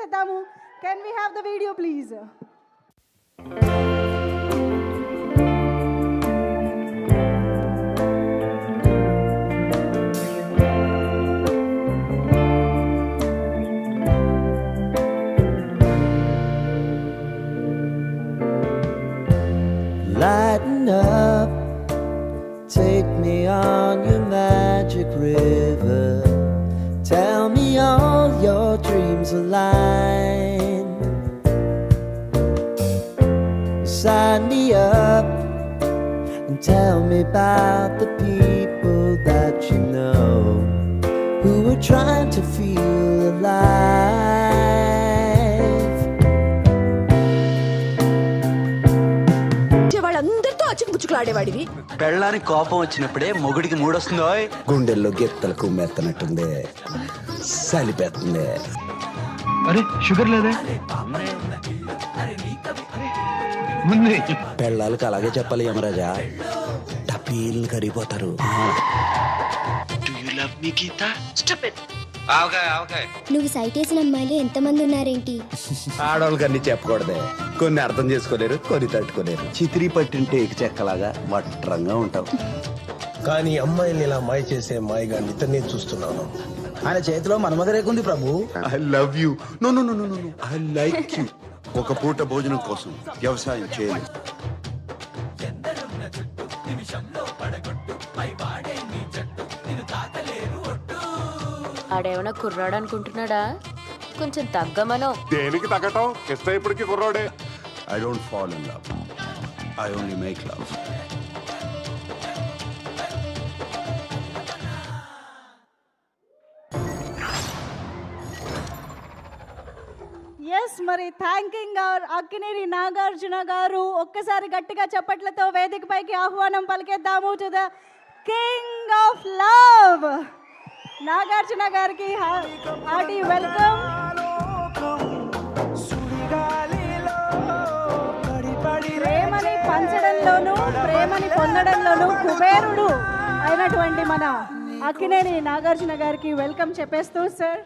Can we have the video, please? Lighten up, take me on your magic ride. Dreams align. Sign me up and tell me about the people that you know who are trying to feel alive. వాళ్ళందరితో అచ్చిపుచ్చుకులాడేవాడివి పెళ్ళానికి కోపం వచ్చినప్పుడే మొగుడికి మూడొస్తుందో గుండెల్లో గిత్తలకు మెత్తనట్టుంది సలిపెత్తుంది అరే sugar లేదే? ఉంది పెళ్ళాలకు అలాగే చెప్పాలి యమరాజా. టపీలు కరిగిపోతారు. నువ్వు సైట్ వేసిన అమ్మాయిలు ఎంతమంది ఉన్నారేంటి? ఆడవాళ్ళకి అన్ని చెప్పకూడదే. కొన్ని అర్థం చేసుకోలేరు కొన్ని తట్టుకోలేరు. చితిరి పట్టింటే ఎకి చెక్కలాగా వట్రంగా ఉంటావు. కానీ అమ్మాయిల్ని ఇలా మాయ చేసే మాయగాన్ని ఇతన్ని చూస్తున్నాను. ఆయన చేతిలో మన్మధరేకుంది ప్రభు. I love you no no no no no I like you ఒక పూట భోజనం కోసం వ్యవసాయం చేయలేదు ఆడేమన్నా కుర్రాడు అనుకుంటున్నాడా? కొంచెం తగ్గమనో దేనికి తగ్గటం? కిష్ట ఇప్పటికి కుర్రాడే. I don't fall in love I only make love yes మరి థ్యాంకింగ్ అవర్ అక్కినేని నాగార్జున గారు ఒక్కసారి గట్టిగా చప్పట్లతో వేదికపైకి ఆహ్వానం పలికేద్దాము to the king of love Nagarjuna గారికి హార్టీ వెల్కమ్ ప్రేమని పంచడంలోనూ ప్రేమని పొందడంలోనూ కుబేరుడు అయినటువంటి మన అక్కినేని నాగార్జున గారికి వెల్కమ్ చెప్పేస్తూ sir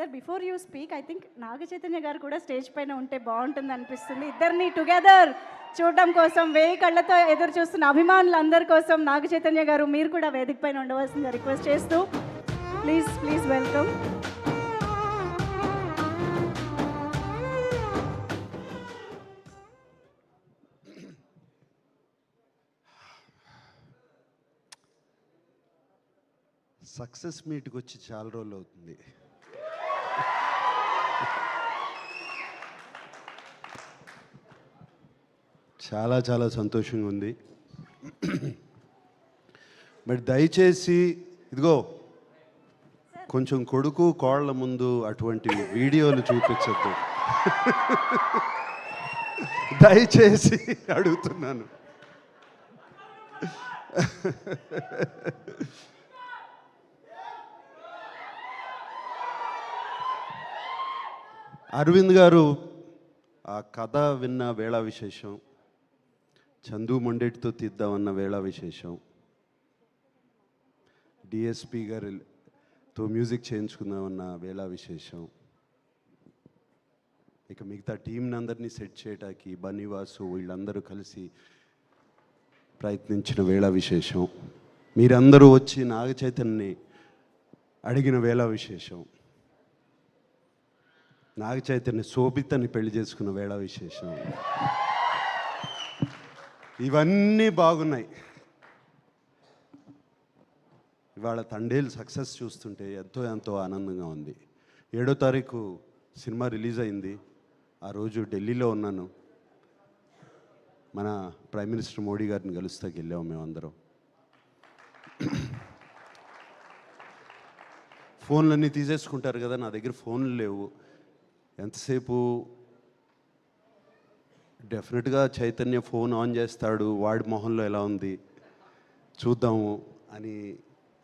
sir before you speak I think Naga Chaitanya garu కూడా స్టేజ్ పైన ఉంటే బాగుంటుంది అనిపిస్తుంది. ఇద్దరిని టుగెదర్ చూడడం కోసం వేయి కళ్ళతో ఎదురు చూస్తున్న అభిమానులందరి కోసం నాగ చైతన్య గారు మీరు కూడా వేదిక పైన ఉండవలసిందిగా రిక్వెస్ట్ చేస్తూ ప్లీజ్ ప్లీజ్ వెల్కమ్ సక్సెస్ మీట్కి వచ్చి చాలా రోజులు అవుతుంది. చాలా చాలా సంతోషంగా ఉంది. బట్ దయచేసి ఇదిగో కొంచెం కొడుకు కోళ్ళ ముందు అటువంటి వీడియోలు చూపించద్దు. దయచేసి అడుగుతున్నాను. అరవింద్ గారు ఆ కథ విన్న వేళ విశేషం చందు మొండేటితో తీద్దామన్న వేళ విశేషం. డిఎస్పి గారితో మ్యూజిక్ చేయించుకుందామన్న వేళ విశేషం. ఇక మిగతా టీంని అందరినీ సెట్ చేయటానికి బనివాసు వీళ్ళందరూ కలిసి ప్రయత్నించిన వేళ విశేషం. మీరందరూ వచ్చి నాగ చైతన్యని అడిగిన వేళ విశేషం. నాగ చైతన్య శోభితని పెళ్ళి చేసుకున్న వేళ విశేషం. ఇవన్నీ బాగున్నాయి. ఇవాళ తండేలు సక్సెస్ చూస్తుంటే ఎంతో ఎంతో ఆనందంగా ఉంది. ఏడో తారీఖు సినిమా రిలీజ్ అయింది. ఆ రోజు ఢిల్లీలో ఉన్నాను. మన ప్రైమ్ మినిస్టర్ మోడీ గారిని కలుస్తాకి వెళ్ళాము మేమందరం. ఫోన్లన్నీ తీసేసుకుంటారు కదా నా దగ్గర ఫోన్లు లేవు. ఎంతసేపు డెఫినెట్గా చైతన్య ఫోన్ ఆన్ చేస్తాడు వాడి మొహంలో ఎలా ఉంది చూద్దాము అని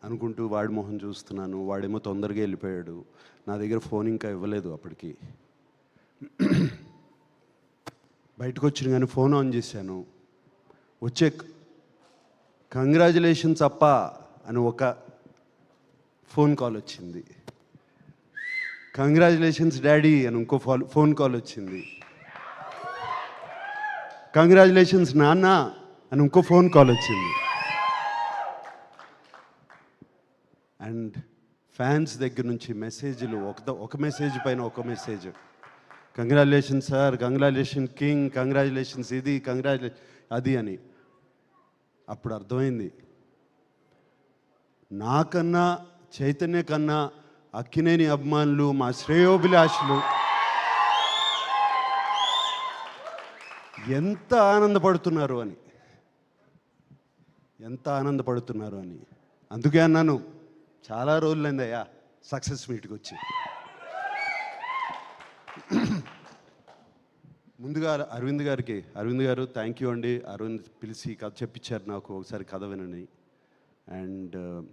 అనుకుంటూ వాడి మొహం చూస్తున్నాను. వాడేమో తొందరగా వెళ్ళిపోయాడు. నా దగ్గర ఫోన్ ఇంకా ఇవ్వలేదు అప్పటికి. బయటకు వచ్చిన కానీ ఫోన్ ఆన్ చేశాను. వచ్చే కంగ్రాచులేషన్స్ అప్ప అని ఒక ఫోన్ కాల్ వచ్చింది. కంగ్రాచులేషన్స్ డాడీ అని ఇంకో ఫోన్ ఫోన్ కాల్ వచ్చింది. కంగ్రాచులేషన్స్ నాన్న అని ఇంకో ఫోన్ కాల్ వచ్చింది. అండ్ ఫ్యాన్స్ దగ్గర నుంచి మెసేజ్లు ఒక ఒక మెసేజ్ పైన ఒక message congratulation sir congratulation king congratulations ఇది. కంగ్రాచులేషన్ అది అని. అప్పుడు అర్థమైంది. నాకన్నా చైతన్య కన్నా అక్కినేని అభిమానులు మా శ్రేయోభిలాషులు ఎంత ఆనందపడుతున్నారు అని. ఎంత ఆనందపడుతున్నారు అని. అందుకే అన్నాను చాలా రోజులైందయ్యా సక్సెస్ మీట్కి వచ్చి. ముందుగా అరవింద్ గారికి అరవింద్ గారు థ్యాంక్ యూ అండి. అరవింద్ పిలిచి కథ చెప్పించారు నాకు ఒకసారి కథ వినని అండ్